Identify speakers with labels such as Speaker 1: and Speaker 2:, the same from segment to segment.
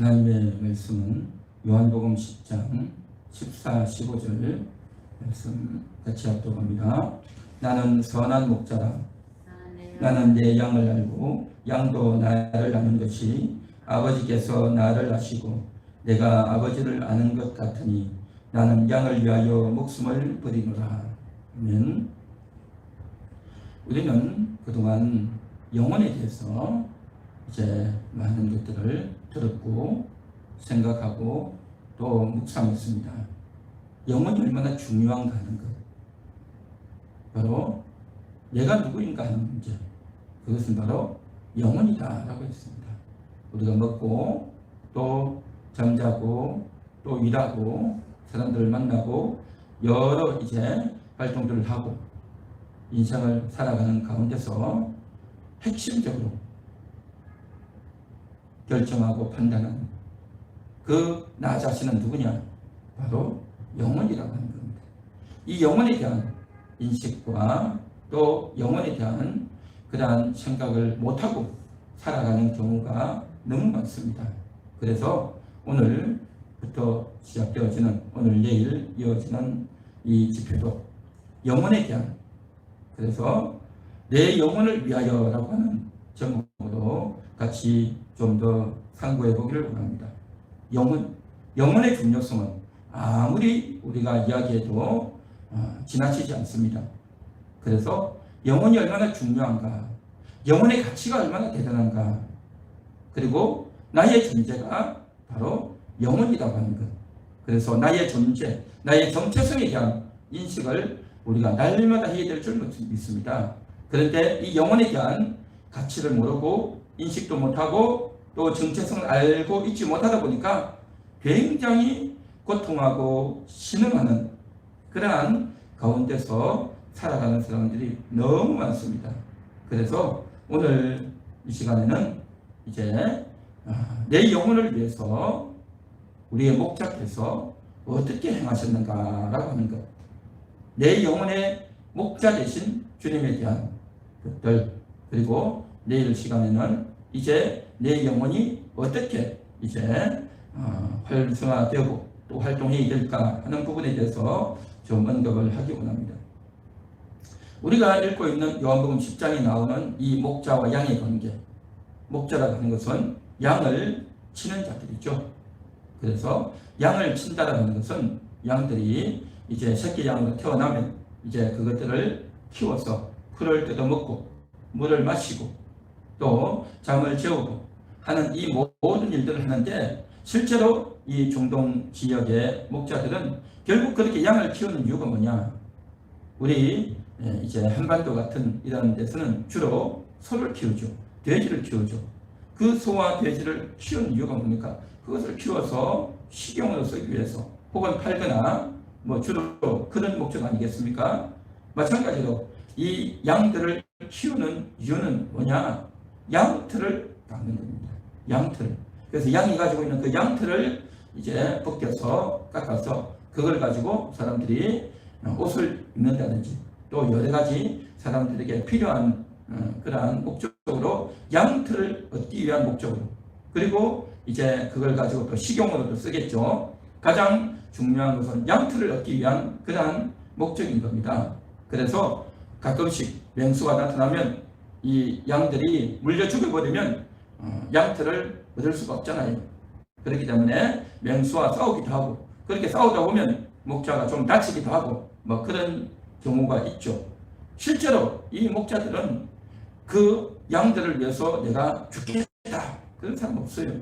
Speaker 1: 하나님의 말씀은 요한복음 10장 14, 15절 말씀 같이 합독합니다. 나는 선한 목자라. 나는 내 양을 알고 양도 나를 아는 것이 아버지께서 나를 아시고 내가 아버지를 아는 것 같으니 나는 양을 위하여 목숨을 버리노라. 아멘. 우리는 그동안 영혼에 대해서 이제 많은 것들을 들었고 생각하고 또 묵상했습니다. 영혼이 얼마나 중요한가 하는 것. 바로 내가 누구인가 하는 문제. 그것은 바로 영혼이다라고 했습니다. 우리가 먹고 또 잠자고 또 일하고 사람들을 만나고 여러 이제 활동들을 하고 인생을 살아가는 가운데서 핵심적으로 결정하고 판단하는 그 나 자신은 누구냐? 바로 영혼이라고 하는 겁니다. 이 영혼에 대한 인식과 또 영혼에 대한 그러한 생각을 못하고 살아가는 경우가 너무 많습니다. 그래서 오늘부터 시작되어지는 오늘 내일 이어지는 이 집회도 영혼에 대한 그래서 내 영혼을 위하여라고 하는 제목으로 같이 좀 더 상고해 보기를 원합니다. 영혼, 영혼의 중요성은 아무리 우리가 이야기해도 어, 지나치지 않습니다. 그래서 영혼이 얼마나 중요한가, 영혼의 가치가 얼마나 대단한가, 그리고 나의 존재가 바로 영혼이라고 하는 것. 그래서 나의 존재, 나의 정체성에 대한 인식을 우리가 날마다 해야 될 줄 믿습니다. 그런데 이 영혼에 대한 가치를 모르고 인식도 못하고 또 정체성을 알고 있지 못하다 보니까 굉장히 고통하고 신음하는 그러한 가운데서 살아가는 사람들이 너무 많습니다. 그래서 오늘 이 시간에는 이제 아, 내 영혼을 위해서 우리의 목자께서 어떻게 행하셨는가라고 하는 것. 내 영혼의 목자 되신 주님에 대한 것들 그리고 내일 시간에는 이제 내 영혼이 어떻게 이제 어, 활성화되고 또 활동해야 될까 하는 부분에 대해서 좀 언급을 하기 원합니다. 우리가 읽고 있는 요한복음 10장에 나오는 이 목자와 양의 관계 목자라고 하는 것은 양을 치는 자들이죠. 그래서 양을 친다라는 것은 양들이 이제 새끼 양으로 태어나면 이제 그것들을 키워서 풀을 뜯어먹고 물을 마시고 또 잠을 재우고 하는 이 모든 일들을 하는데 실제로 이 중동 지역의 목자들은 결국 그렇게 양을 키우는 이유가 뭐냐? 우리 예, 이제 한반도 같은 이런 데서는 주로 소를 키우죠. 돼지를 키우죠. 그 소와 돼지를 키우는 이유가 뭡니까? 그것을 키워서 식용으로 쓰기 위해서 혹은 팔거나 뭐 주로 그런 목적 아니겠습니까? 마찬가지로 이 양들을 키우는 이유는 뭐냐? 양털을 닦는 겁니다. 양털. 그래서 양이 가지고 있는 그 양털을 이제 벗겨서 깎아서 그걸 가지고 사람들이 옷을 입는다든지 또 여러 가지 사람들에게 필요한 어, 그러한 목적으로 양털을 얻기 위한 목적으로 그리고 이제 그걸 가지고 또 식용으로도 쓰겠죠. 가장 중요한 것은 양털을 얻기 위한 그러한 목적인 겁니다. 그래서 가끔씩 맹수가 나타나면 이 양들이 물려 죽여버리면 어, 양털을 얻을 수가 없잖아요. 그렇기 때문에 맹수와 싸우기도 하고 그렇게 싸우다 보면 목자가 좀 다치기도 하고 뭐 그런 경우가 있죠. 실제로 이 목자들은 그 양들을 위해서 내가 죽겠다 그런 사람 없어요.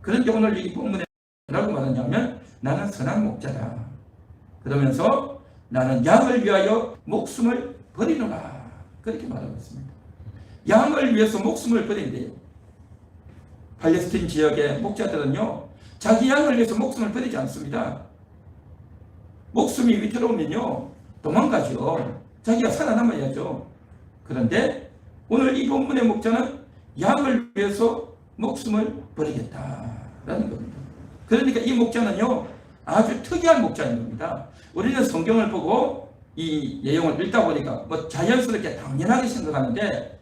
Speaker 1: 그런 경우를 이 본문에 뭐라고 말하냐면 나는 선한 목자다. 그러면서 나는 양을 위하여 목숨을 버리노라 그렇게 말하고 있습니다. 양을 위해서 목숨을 버린대요. 팔레스틴 지역의 목자들은요, 자기 양을 위해서 목숨을 버리지 않습니다. 목숨이 위태로우면요, 도망가죠. 자기가 살아남아야죠. 그런데 오늘 이 본문의 목자는 양을 위해서 목숨을 버리겠다라는 겁니다. 그러니까 이 목자는요, 아주 특이한 목자인 겁니다. 우리는 성경을 보고 이 내용을 읽다 보니까 뭐 자연스럽게 당연하게 생각하는데 어,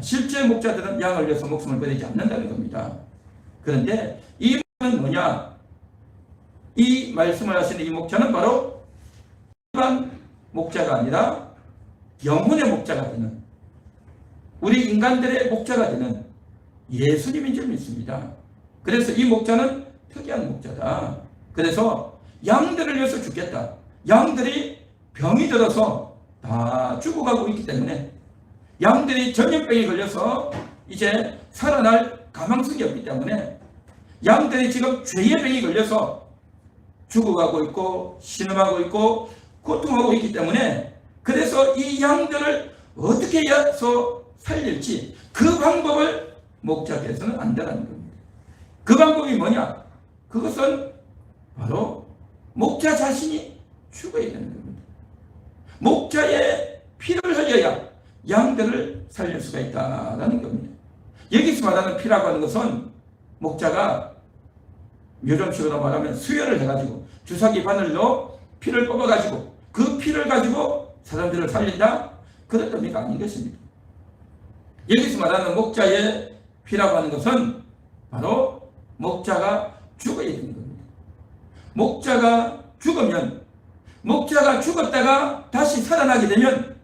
Speaker 1: 실제 목자들은 양을 위해서 목숨을 버리지 않는다는 겁니다. 그런데 이 목자는 뭐냐? 이 말씀을 하시는 이 목자는 바로 일반 목자가 아니라 영혼의 목자가 되는 우리 인간들의 목자가 되는 예수님인 줄 믿습니다. 그래서 이 목자는 특이한 목자다. 그래서 양들을 위해서 죽겠다. 양들이 병이 들어서 다 죽어가고 있기 때문에 양들이 전염병에 걸려서 이제 살아날 가망성이 없기 때문에 양들이 지금 죄의 병이 걸려서 죽어가고 있고 신음하고 있고 고통하고 있기 때문에 그래서 이 양들을 어떻게 해서 살릴지 그 방법을 목자께서는 안다라는 겁니다. 그 방법이 뭐냐? 그것은 바로 목자 자신이 죽어야 되는 겁니다. 목자의 피를 흘려야 양들을 살릴 수가 있다라는 겁니다. 여기서 말하는 피라고 하는 것은 목자가 요즘식으로 말하면 수혈을 해가지고 주사기 바늘로 피를 뽑아가지고 그 피를 가지고 사람들을 살린다? 그런 의미가 아닌 것입니다. 여기서 말하는 목자의 피라고 하는 것은 바로 목자가 죽어야 되는 겁니다. 목자가 죽으면 목자가 죽었다가 다시 살아나게 되면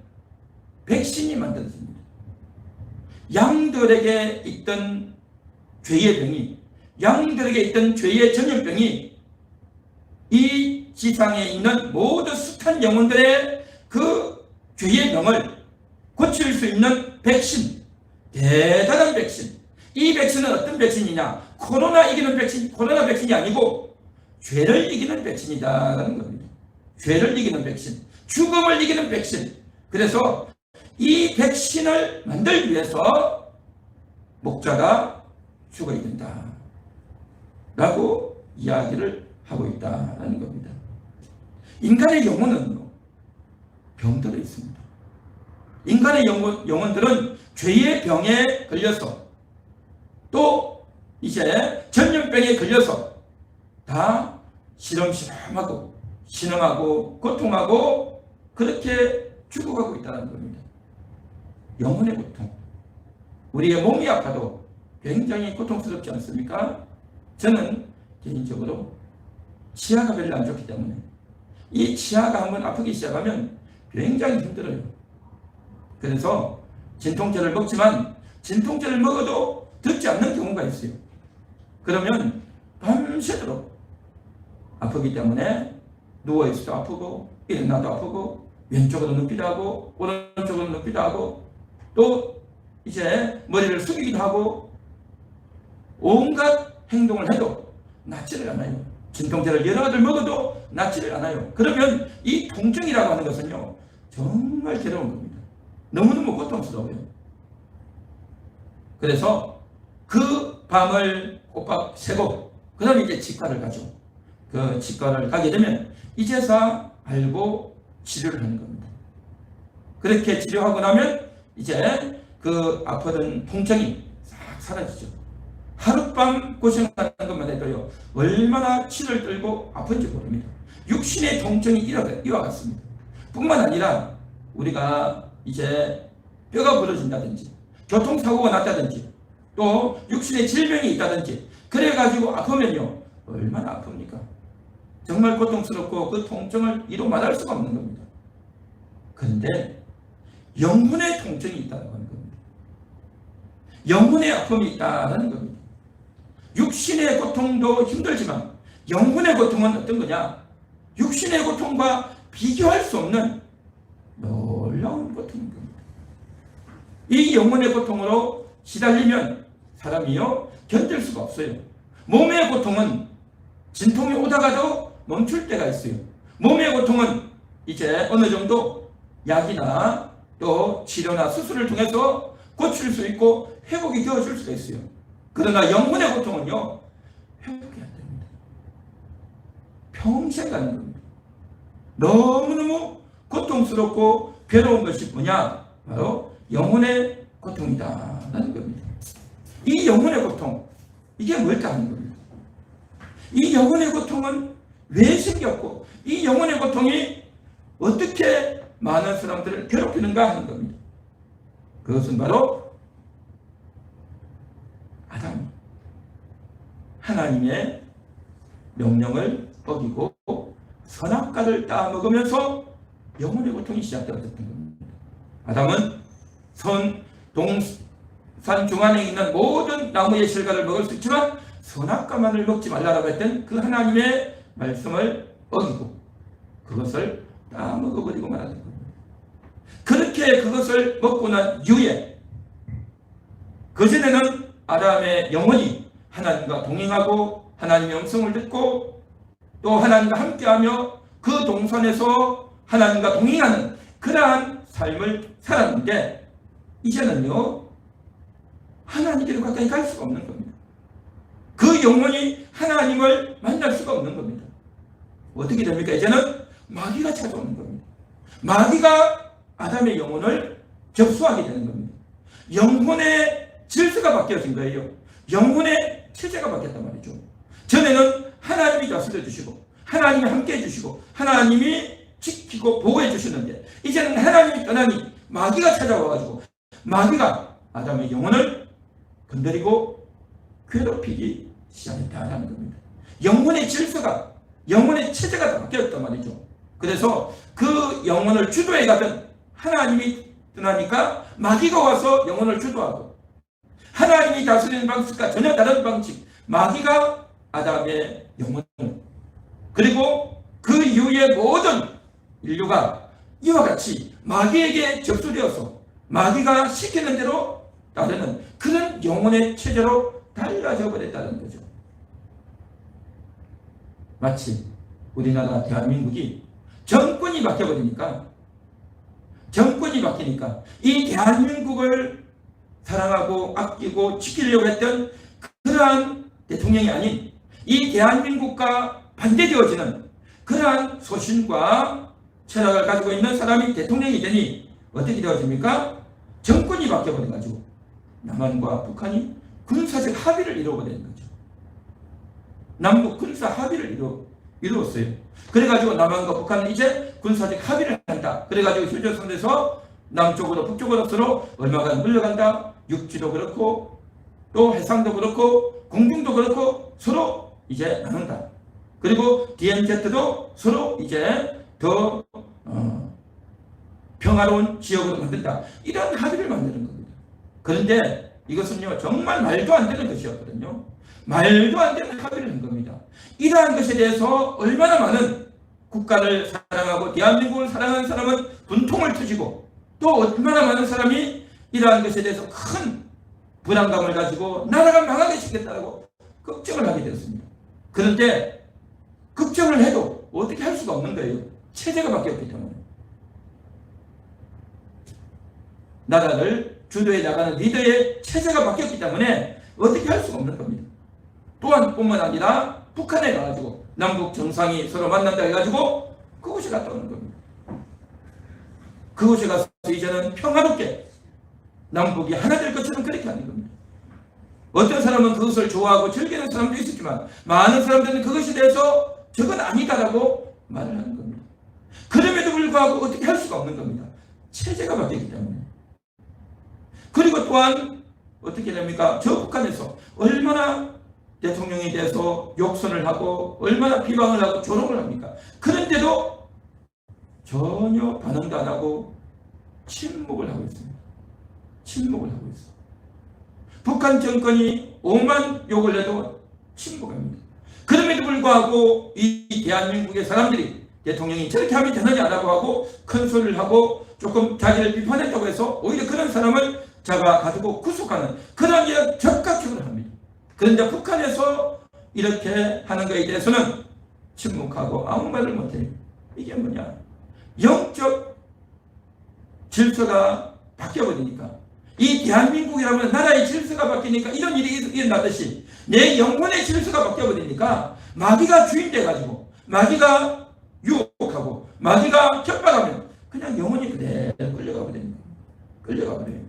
Speaker 1: 백신이 만들어집니다. 양들에게 있던 죄의 병이 양들에게 있던 죄의 전염병이 이 지상에 있는 모든 숱한 영혼들의 그 죄의 병을 고칠 수 있는 백신, 대단한 백신. 이 백신은 어떤 백신이냐? 코로나 이기는 백신, 코로나 백신이 아니고 죄를 이기는 백신이다라는 겁니다. 죄를 이기는 백신, 죽음을 이기는 백신. 그래서 이 백신을 만들기 위해서 목자가 죽어야 된다. 라고 이야기를 하고 있다는 겁니다. 인간의 영혼은 병들어 있습니다. 인간의 영혼, 영혼들은 죄의 병에 걸려서 또 이제 전염병에 걸려서 다 시름시름하고 신음하고 고통하고 그렇게 죽어가고 있다는 겁니다. 영혼의 고통. 우리의 몸이 아파도 굉장히 고통스럽지 않습니까? 저는 개인적으로 치아가 별로 안 좋기 때문에 이 치아가 한번 아프기 시작하면 굉장히 힘들어요. 그래서 진통제를 먹지만 진통제를 먹어도 듣지 않는 경우가 있어요. 그러면 밤새도록 아프기 때문에 누워있어도 아프고 일어나도 아프고 왼쪽으로 눕기도 하고 오른쪽으로 눕기도 하고 또 이제 머리를 숙이기도 하고 온갖 행동을 해도 낫지를 않아요. 진통제를 여러 가지를 먹어도 낫지를 않아요. 그러면 이 통증이라고 하는 것은요, 정말 괴로운 겁니다. 너무너무 고통스러워요. 그래서 그 밤을 꼬박 새고, 그 다음에 이제 치과를 가죠. 그 치과를 가게 되면 이제서 알고 치료를 하는 겁니다. 그렇게 치료하고 나면 이제 그 아프던 통증이 싹 사라지죠. 하룻밤 고생하는 것만 해도요, 얼마나 치를 떨고 아픈지 모릅니다. 육신의 통증이 이와 같습니다. 뿐만 아니라 우리가 이제 뼈가 부러진다든지, 교통사고가 났다든지, 또 육신의 질병이 있다든지, 그래가지고 아프면요, 얼마나 아픕니까? 정말 고통스럽고 그 통증을 이루 말할 수가 없는 겁니다. 그런데 영혼의 통증이 있다는 겁니다. 영혼의 아픔이 있다는 겁니다. 육신의 고통도 힘들지만 영혼의 고통은 어떤 거냐? 육신의 고통과 비교할 수 없는 놀라운 고통인 겁니다. 이 영혼의 고통으로 시달리면 사람이요 견딜 수가 없어요. 몸의 고통은 진통이 오다가도 멈출 때가 있어요. 몸의 고통은 이제 어느 정도 약이나 또 치료나 수술을 통해서 고칠 수 있고 회복이 되어줄 수가 있어요. 그러나 영혼의 고통은요, 회복이 안 됩니다. 평생 가는 겁니다. 너무너무 고통스럽고 괴로운 것이 뭐냐? 바로 영혼의 고통이다 라는 겁니다. 이 영혼의 고통, 이게 뭘까 하는 겁니다. 이 영혼의 고통은 왜 생겼고, 이 영혼의 고통이 어떻게 많은 사람들을 괴롭히는가 하는 겁니다. 그것은 바로 아담. 하나님의 명령을 어기고 선악과를 따먹으면서 영혼의 고통이 시작되었던 겁니다. 아담은 선 동산 중앙에 있는 모든 나무의 실과를 먹을 수 있지만 선악과만을 먹지 말라고 했던 그 하나님의 말씀을 어기고 그것을 따먹어버리고 말하는. 그렇게 그것을 먹고 난 이후에 그전에는 아담의 영혼이 하나님과 동행하고 하나님의 음성을 듣고 또 하나님과 함께하며 그 동선에서 하나님과 동행하는 그러한 삶을 살았는데 이제는요 하나님께로 가까이 갈 수가 없는 겁니다. 그 영혼이 하나님을 만날 수가 없는 겁니다. 어떻게 됩니까? 이제는 마귀가 찾아오는 겁니다. 마귀가 아담의 영혼을 접수하게 되는 겁니다. 영혼의 질서가 바뀌어진 거예요. 영혼의 체제가 바뀌었단 말이죠. 전에는 하나님이 다스려 주시고 하나님이 함께 해주시고 하나님이 지키고 보호해 주시는데 이제는 하나님이 떠나니 마귀가 찾아와가지고 마귀가 아담의 영혼을 건드리고 괴롭히기 시작했다는 겁니다. 영혼의 질서가 영혼의 체제가 바뀌었단 말이죠. 그래서 그 영혼을 주도해 가던 하나님이 떠나니까 마귀가 와서 영혼을 주도하고 하나님이 다스리는 방식과 전혀 다른 방식 마귀가 아담의 영혼을 그리고 그 이후의 모든 인류가 이와 같이 마귀에게 접수되어서 마귀가 시키는 대로 따르는 그런 영혼의 체제로 달라져 버렸다는 거죠. 마치 우리나라 대한민국이 정권이 바뀌어버리니까 정권이 바뀌니까 이 대한민국을 사랑하고 아끼고 지키려고 했던 그러한 대통령이 아닌 이 대한민국과 반대되어지는 그러한 소신과 철학을 가지고 있는 사람이 대통령이 되니 어떻게 되어집니까? 정권이 바뀌어버려가지고 남한과 북한이 군사적 합의를 이루어버리는 거죠. 남북 군사 합의를 이루, 이루었어요. 그래가지고 남한과 북한은 이제 군사적 합의를 한다. 그래가지고 휴전선에서 남쪽으로 북쪽으로 서로 얼마간 물려간다. 육지도 그렇고 또 해상도 그렇고 공중도 그렇고 서로 이제 나눈다. 그리고 DMZ도 서로 이제 더 어, 평화로운 지역으로 만든다. 이런 합의를 만드는 겁니다. 그런데 이것은요 정말 말도 안 되는 것이었거든요. 말도 안 되는 합의를 한 겁니다. 이러한 것에 대해서 얼마나 많은 국가를 사랑하고 대한민국을 사랑하는 사람은 분통을 터지고 또 얼마나 많은 사람이 이러한 것에 대해서 큰 불안감을 가지고 나라가 망하게 시켰다고 걱정을 하게 되었습니다. 그런데 걱정을 해도 어떻게 할 수가 없는 거예요. 체제가 바뀌었기 때문에. 나라를 주도해 나가는 리더의 체제가 바뀌었기 때문에 어떻게 할 수가 없는 겁니다. 또한 뿐만 아니라 북한에 가가지고 남북 정상이 서로 만난다 해가지고 그곳에 갔다 오는 겁니다. 그곳에 가서 이제는 평화롭게 남북이 하나 될 것처럼 그렇게 하는 겁니다. 어떤 사람은 그것을 좋아하고 즐기는 사람도 있었지만 많은 사람들은 그것에 대해서 저건 아니다라고 말을 하는 겁니다. 그럼에도 불구하고 어떻게 할 수가 없는 겁니다. 체제가 바뀌기 때문에. 그리고 또한 어떻게 됩니까? 저 북한에서 얼마나 대통령에 대해서 욕설을 하고 얼마나 비방을 하고 조롱을 합니까? 그런데도 전혀 반응도 안 하고 침묵을 하고 있습니다. 침묵을 하고 있어. 북한 정권이 오만 욕을 해도 침묵합니다. 그럼에도 불구하고 이 대한민국의 사람들이 대통령이 저렇게 하면 되느냐라고 하고 큰 소리를 하고 조금 자기를 비판했다고 해서 오히려 그런 사람을 잡아 가지고 구속하는 그런 적극적으로 합니다. 그런데 북한에서 이렇게 하는 것에 대해서는 침묵하고 아무 말을 못해요. 이게 뭐냐? 영적 질서가 바뀌어버리니까 이 대한민국이라면 나라의 질서가 바뀌니까 이런 일이 일어나듯이 내 영혼의 질서가 바뀌어버리니까 마귀가 주인 돼가지고 마귀가 유혹하고 마귀가 협박하면 그냥 영혼이 그대로 끌려가 거예요. 끌려가 버려요.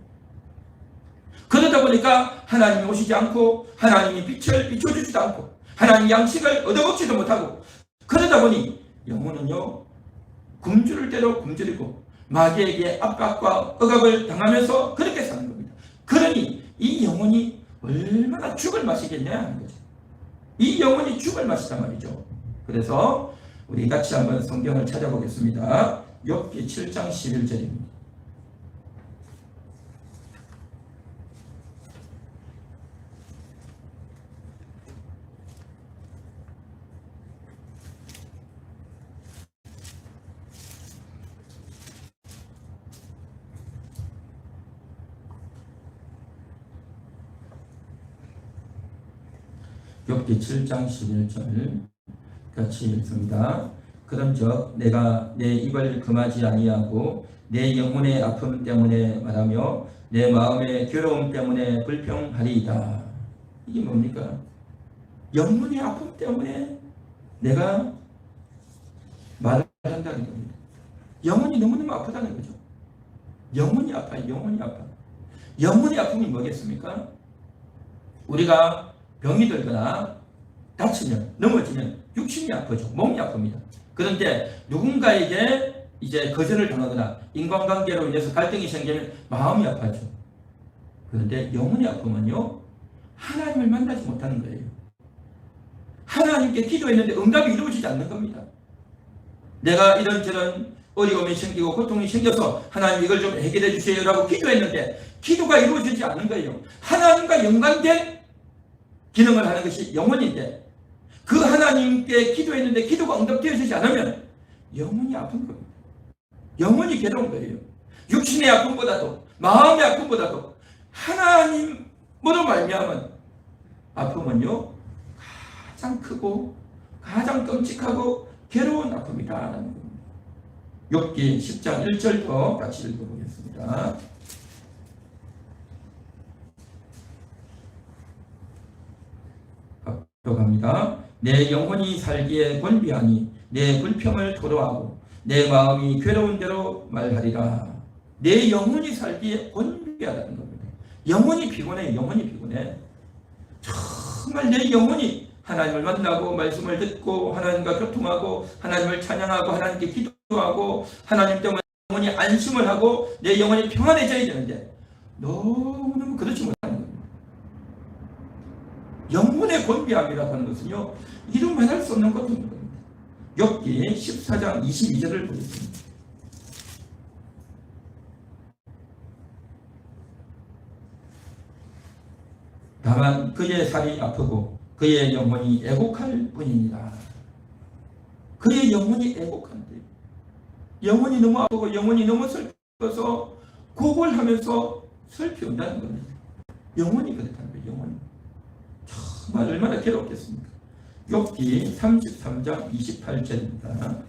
Speaker 1: 그러다 보니까 하나님이 오시지 않고 하나님이 빛을 비춰주지도 않고 하나님 양식을 얻어먹지도 못하고 그러다 보니 영혼은요 굶주릴 대로 굶주리고 마귀에게 압박과 억압을 당하면서 그렇게 사는 겁니다. 그러니 이 영혼이 얼마나 죽을 맛이겠냐 하는 거죠. 이 영혼이 죽을 맛이단 말이죠. 그래서 우리 같이 한번 성경을 찾아보겠습니다. 욥기 7장 11절입니다. 욥기 7장 11절 같이 읽습니다. 그런즉 내가 내 입을 금하지 아니하고 내 영혼의 아픔 때문에 말하며 내 마음의 괴로움 때문에 불평하리이다. 이게 뭡니까? 영혼의 아픔 때문에 내가 말을 한다는 겁니다. 영혼이 너무너무 아프다는 거죠. 영혼이 아파요. 영혼이 아파. 영혼의 아픔이 뭐겠습니까? 우리가 병이 들거나 다치면 넘어지면 육신이 아프죠. 몸이 아픕니다. 그런데 누군가에게 이제 거절을 당하거나 인간관계로 인해서 갈등이 생기면 마음이 아파죠. 그런데 영혼의 아픔은요. 하나님을 만나지 못하는 거예요. 하나님께 기도했는데 응답이 이루어지지 않는 겁니다. 내가 이런저런 어려움이 생기고 고통이 생겨서 하나님 이걸 좀 해결해 주세요라고 기도했는데 기도가 이루어지지 않는 거예요. 하나님과 연관된 기능을 하는 것이 영혼인데 그 하나님께 기도했는데 기도가 응답되어지지 않으면 영혼이 아픈 겁니다. 영혼이 괴로운 거예요. 육신의 아픔보다도 마음의 아픔보다도 하나님으로 말미암은 아픔은요 가장 크고 가장 끔찍하고 괴로운 아픔이다라는 겁니다. 욥기 10장 1절도 같이 읽어보겠습니다. 들어갑니다. 내 영혼이 살기에 권비하니 내 불평을 토로하고 내 마음이 괴로운 대로 말하리라. 내 영혼이 살기에 권비하다는 겁니다. 영혼이 피곤해, 영혼이 피곤해. 정말 내 영혼이 하나님을 만나고 말씀을 듣고 하나님과 교통하고 하나님을 찬양하고 하나님께 기도하고 하나님 때문에 영혼이 안심을 하고 내 영혼이 평안해져야 되는데 너무너무 그렇지 겁니다. 영혼의 권비함이라고 하는 것은요 이루 말할 수 없는 것입니다. 욥기 14장 22절을 보겠습니다. 다만 그의 살이 아프고 그의 영혼이 애곡할 뿐입니다. 그의 영혼이 애곡한데 영혼이 너무 아프고 영혼이 너무 슬퍼서 곡을 하면서 슬피 온다는 겁니다. 영혼이 그렇다는 거예요. 영혼이. 정말 얼마나 괴롭겠습니까? 욥기 33장 28절입니다.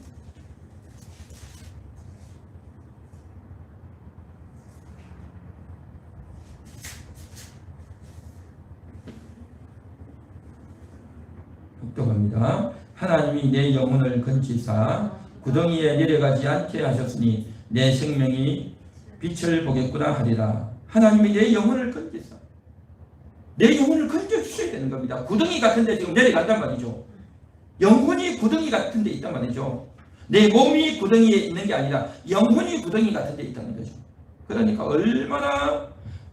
Speaker 1: 독독합니다. 하나님이 내 영혼을 건지사 구덩이에 내려가지 않게 하셨으니 내 생명이 빛을 보겠구나 하리라. 하나님이 내 영혼을 건지사 내 영혼을 건져 주셔야 되는 겁니다. 구덩이 같은데 지금 내려간단 말이죠. 영혼이 구덩이 같은데 있단 말이죠. 내 몸이 구덩이에 있는 게 아니라 영혼이 구덩이 같은데 있다는 거죠. 그러니까 얼마나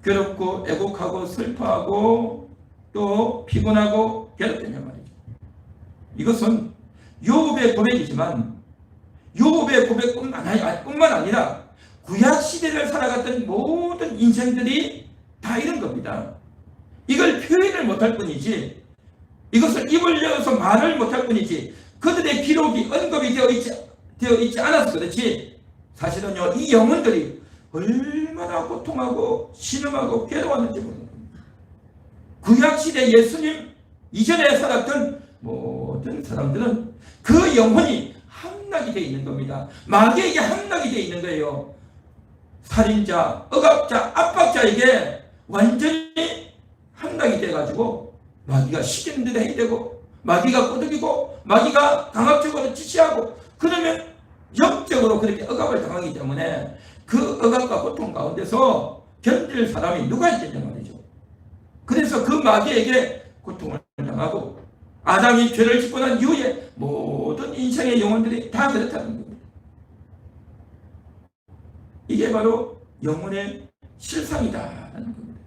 Speaker 1: 괴롭고 애곡하고 슬퍼하고 또 피곤하고 괴롭겠냐 말이죠. 이것은 요업의 고백이지만 요업의 고백뿐만 아니- 뿐만 아니라 구약 시대를 살아갔던 모든 인생들이 다 이런 겁니다. 이걸 표현을 못할 뿐이지 이것을 입을 열어서 말을 못할 뿐이지 그들의 기록이 언급이 되어 있지, 되어 있지 않아서 그렇지 사실은요 이 영혼들이 얼마나 고통하고 신음하고 괴로웠는지. 구약시대 예수님 이전에 살았던 모든 사람들은 그 영혼이 함락이 되어 있는 겁니다. 마귀에게 함락이 되어 있는 거예요. 살인자, 억압자, 압박자에게 완전히 함락이 돼가지고 마귀가 시키는 대로 되고 마귀가 꼬드기고 마귀가 강압적으로 지시하고 그러면 영적으로 그렇게 억압을 당하기 때문에 그 억압과 고통 가운데서 견딜 사람이 누가 있겠냐 말이죠. 그래서 그 마귀에게 고통을 당하고 아담이 죄를 짓고 난 이후에 모든 인생의 영혼들이 다 그렇다는 겁니다. 이게 바로 영혼의 겁니다.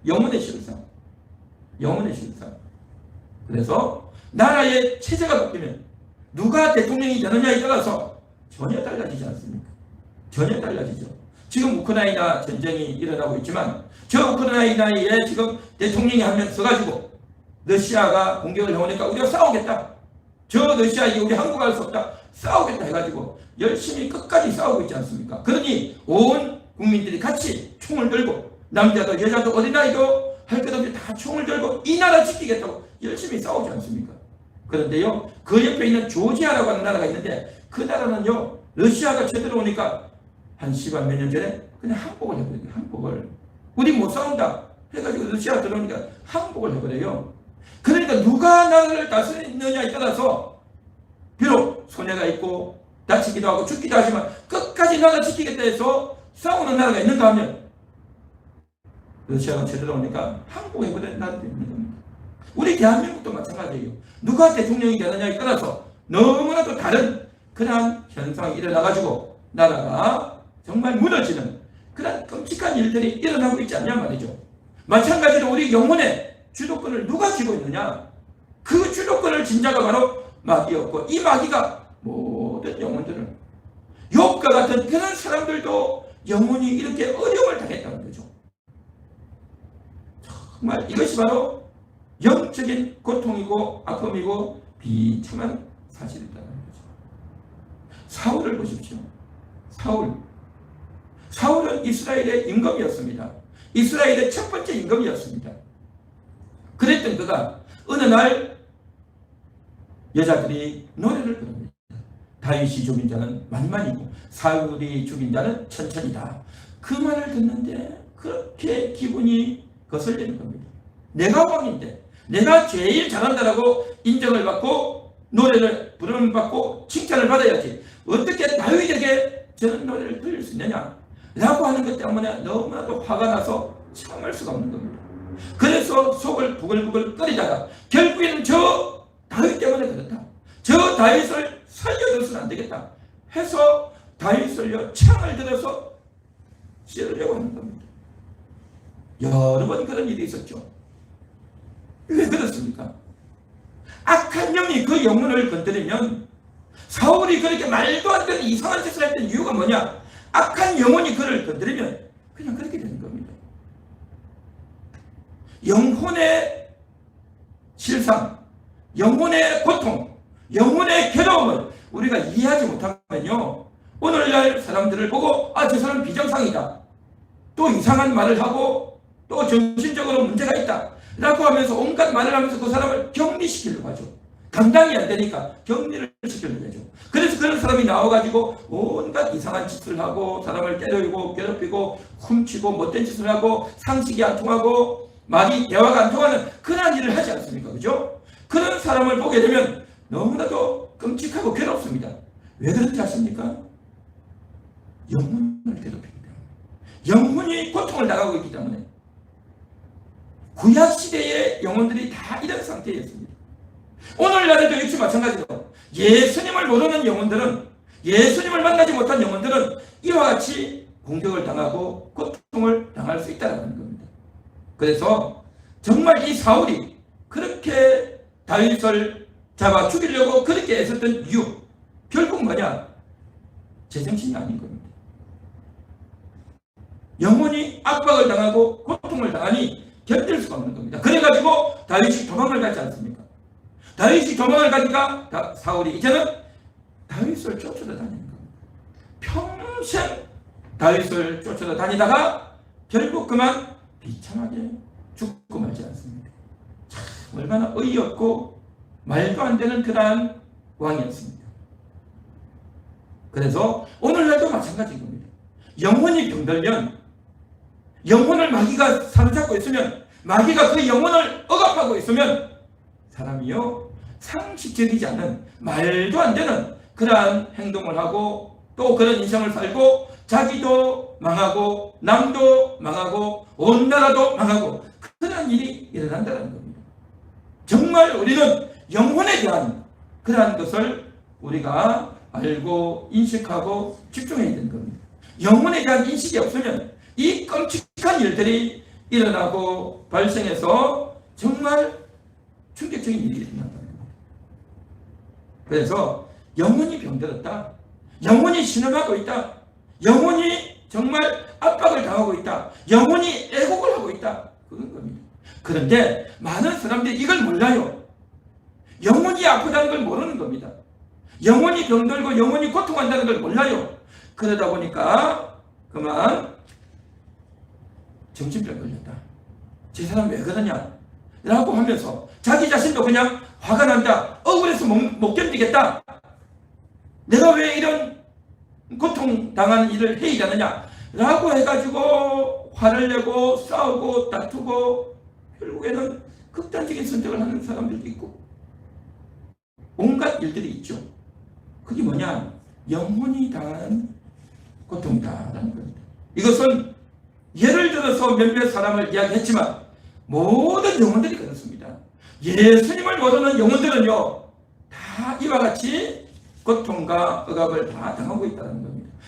Speaker 1: 영혼의 실상. 영혼의 실상. 그래서 나라의 체제가 바뀌면 누가 대통령이 되느냐에 따라서 전혀 달라지지 않습니까? 전혀 달라지죠. 지금 우크라이나 전쟁이 일어나고 있지만 저 우크라이나에 지금 대통령이 한 명 써가지고 러시아가 공격을 해오니까 우리가 싸우겠다. 저 러시아 이 우리 한국 갈 수 없다. 싸우겠다 해가지고 열심히 끝까지 싸우고 있지 않습니까? 그러니 온 국민들이 같이 총을 들고 남자도 여자도 어린아이도 할 것 없이 다 총을 들고 이 나라 지키겠다고 열심히 싸우지 않습니까? 그런데요, 그 옆에 있는 조지아라고 하는 나라가 있는데 그 나라는요, 러시아가 쳐들어오니까 한 시간 몇년 전에 그냥 항복을 해버려요. 항복을. 우리 못 싸운다. 해가지고 러시아 들어오니까 항복을 해버려요. 그러니까 누가 나라를 다스리느냐에 따라서 비록 손해가 있고 다치기도 하고 죽기도 하지만 끝까지 나라 지키겠다 해서 싸우는 나라가 있는가 하면 러시아가 쳐들어오니까 있는 겁니다. 우리 대한민국도 마찬가지예요. 누가 대통령이 되느냐에 따라서 너무나도 다른 그러한 현상이 일어나가지고 나라가 정말 무너지는 그런 끔찍한 일들이 일어나고 있지 않냐 말이죠. 마찬가지로 우리 영혼의 주도권을 누가 쥐고 있느냐? 그 주도권을 진 자가 바로 마귀였고 이 마귀가 모든 영혼들을 욥과 같은 그런 사람들도 영혼이 이렇게 어려움을 당했다는 거죠. 정말 이것이 바로 영적인 고통이고 아픔이고 비참한 사실이라는 거죠. 사울을 보십시오. 사울. 사울은 이스라엘의 임금이었습니다. 이스라엘의 첫 번째 임금이었습니다. 그랬던 그가 어느 날 여자들이 노래를 부릅니다. 다윗이 죽인 자는 만만이고 사울이 죽인 자는 천천이다. 그 말을 듣는데 그렇게 기분이 거슬리는 겁니다. 내가 왕인데 내가 제일 잘한다라고 인정을 받고 노래를 부름을 받고 칭찬을 받아야지 어떻게 다윗에게 저런 노래를 들릴 수 있느냐 라고 하는 것 때문에 너무나도 화가 나서 참을 수가 없는 겁니다. 그래서 속을 부글부글 끓이다가 결국에는 저 다윗 때문에 그렇다. 저 다윗을 살려줘서는 안 되겠다. 해서 다윗을요 창을 들어서 찌르려고 하는 겁니다. 여러 번 그런 일이 있었죠. 왜 그렇습니까? 악한 영이 그 영혼을 건드리면 사울이 그렇게 말도 안 되는 이상한 짓을 했던 이유가 뭐냐? 악한 영혼이 그를 건드리면 그냥 그렇게 되는 겁니다. 영혼의 실상, 영혼의 고통, 영혼의 괴로움을 우리가 이해하지 못하면요. 오늘날 사람들을 보고 아, 저 사람 비정상이다. 또 이상한 말을 하고 또 정신적으로 문제가 있다. 라고 하면서 온갖 말을 하면서 그 사람을 격리시키려고 하죠. 감당이 안 되니까 격리를 시키려고 하죠. 그래서 그런 사람이 나와가지고 온갖 이상한 짓을 하고 사람을 때리고 괴롭히고 훔치고 못된 짓을 하고 상식이 안 통하고 말이 대화가 안 통하는 그런 일을 하지 않습니까? 그죠? 그런 사람을 보게 되면 너무나도 끔찍하고 괴롭습니다. 왜 그런지 아십니까? 영혼을 때문에. 영혼이 고통을 당하고 있기 때문에. 구약 시대의 영혼들이 다 이런 상태였습니다. 오늘날에도 역시 마찬가지로 예수님을 모르는 영혼들은 예수님을 만나지 못한 영혼들은 이와 같이 공격을 당하고 고통을 당할 수 있다는 겁니다. 그래서 정말 이 사울이 그렇게 다윗을 잡아 죽이려고 그렇게 애썼던 이유 결국 뭐냐? 제정신이 아닌 겁니다. 영혼이 압박을 당하고 고통을 당하니 견딜 수가 없는 겁니다. 그래가지고 다윗이 도망을 가지 않습니까? 다윗이 도망을 가니까 다, 사울이 이제는 다윗을 쫓아다니는 겁니다. 평생 다윗을 쫓아다니다가 결국 그만 비참하게 죽고 말지 않습니까? 참 얼마나 어이없고 말도 안 되는 그러한 왕이었습니다. 그래서 오늘날도 마찬가지인 겁니다. 영혼이 병들면 영혼을 마귀가 사로잡고 있으면 마귀가 그 영혼을 억압하고 있으면 사람이요 상식적이지 않은 말도 안 되는 그러한 행동을 하고 또 그런 인생을 살고 자기도 망하고 남도 망하고 온 나라도 망하고 그러한 일이 일어난다는 겁니다. 정말 우리는 영혼에 대한 그러한 것을 우리가 알고 인식하고 집중해야 되는 겁니다. 영혼에 대한 인식이 없으면 이 끔찍 한 일들이 일어나고 발생해서 정말 충격적인 일이 일어난다는 겁니다. 그래서 영혼이 병들었다. 영혼이 신음하고 있다. 영혼이 정말 압박을 당하고 있다. 영혼이 애곡을 하고 있다. 그런 겁니다. 그런데 많은 사람들이 이걸 몰라요. 영혼이 아프다는 걸 모르는 겁니다. 영혼이 병들고 영혼이 고통한다는 걸 몰라요. 그러다 보니까 그만 정신병 걸렸다. 저 사람 왜 그러냐? 라고 하면서 자기 자신도 그냥 화가 난다. 억울해서 못, 못 견디겠다. 내가 왜 이런 고통당하는 일을 해야 하느냐? 라고 해가지고 화를 내고 싸우고 다투고 결국에는 극단적인 선택을 하는 사람들도 있고 온갖 일들이 있죠. 그게 뭐냐? 영혼이 당하는 고통이다라는 겁니다. 이것은 예를 들어서 몇몇 사람을 이야기했지만 모든 영혼들이 그렇습니다. 예수님을 모르는 영혼들은요 다 이와 같이 고통과 억압을 다 당하고 있다는 겁니다.